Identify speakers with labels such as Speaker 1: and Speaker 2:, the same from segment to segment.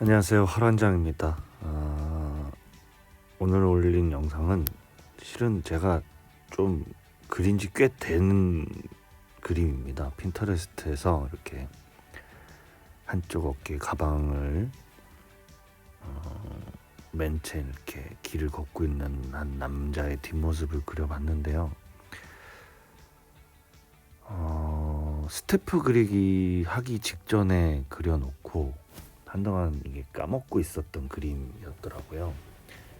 Speaker 1: 안녕하세요 harwan장입니다. 아, 오늘 올린 영상은 실은 제가 좀 그린 지꽤된 그림입니다. 핀터레스트에서 이렇게 한쪽 어깨 가방을 어, 맨채 이렇게 길을 걷고 있는 한 남자의 뒷모습을 그려봤는데요. 어, 스태프 그리기 하기 직전에 그려놓고 한동안 이게 까먹고 있었던 그림이었더라고요.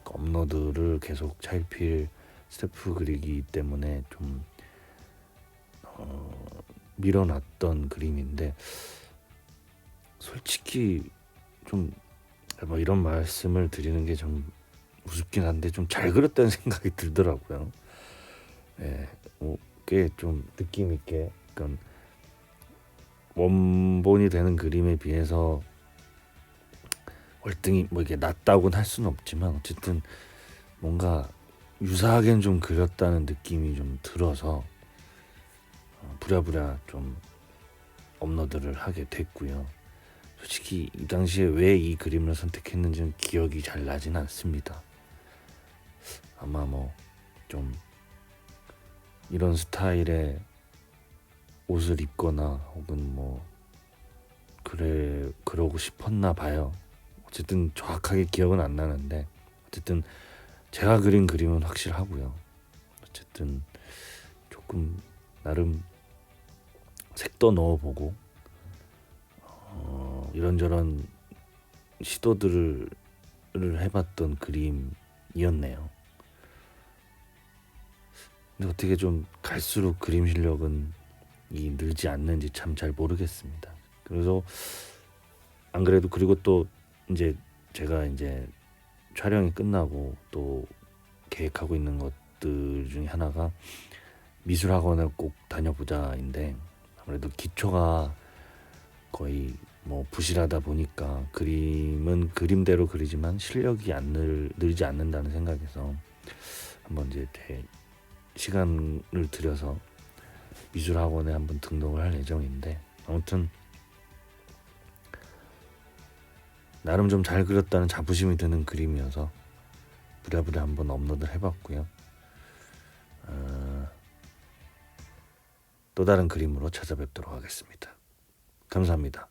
Speaker 1: 그 업로드를 계속 차일필 스태프 그리기 때문에 좀 어, 밀어놨던 그림인데 솔직히 좀 뭐 이런 말씀을 드리는 게 좀 우습긴 한데 좀 잘 그렸다는 생각이 들더라고요. 예, 뭐, 꽤좀 느낌 있게, 그러니까 원본이 되는 그림에 비해서 월등히 뭐 이게 낫다고는 할 수는 없지만 어쨌든 뭔가 유사하게는 좀 그렸다는 느낌이 좀 들어서 어, 부랴부랴 좀 업로드를 하게 됐고요. 솔직히 이 당시에 왜 이 그림을 선택했는지는 기억이 잘 나진 않습니다. 아마 뭐 좀 이런 스타일의 옷을 입거나 혹은 뭐 그래 그러고 싶었나 봐요. 어쨌든 정확하게 기억은 안 나는데 어쨌든 제가 그린 그림은 확실하고요. 어쨌든 조금 나름 색도 넣어보고 어, 이런저런 시도들을 해봤던 그림이었네요. 근데 어떻게 좀 갈수록 그림 실력은 이 늘지 않는지 참 잘 모르겠습니다. 그래서 안 그래도 그리고 또 이제 제가 이제 촬영이 끝나고 또 계획하고 있는 것들 중에 하나가 미술학원을 꼭 다녀보자인데 아무래도 기초가 거의 뭐 부실하다 보니까 그림은 그림대로 그리지만 실력이 안 늘, 늘지 않는다는 생각에서 한번 이제 대, 시간을 들여서 미술학원에 한번 등록을 할 예정인데 아무튼 나름 좀 잘 그렸다는 자부심이 드는 그림이어서 부랴부랴 한번 업로드를 해봤고요. 어, 또 다른 그림으로 찾아뵙도록 하겠습니다. 감사합니다.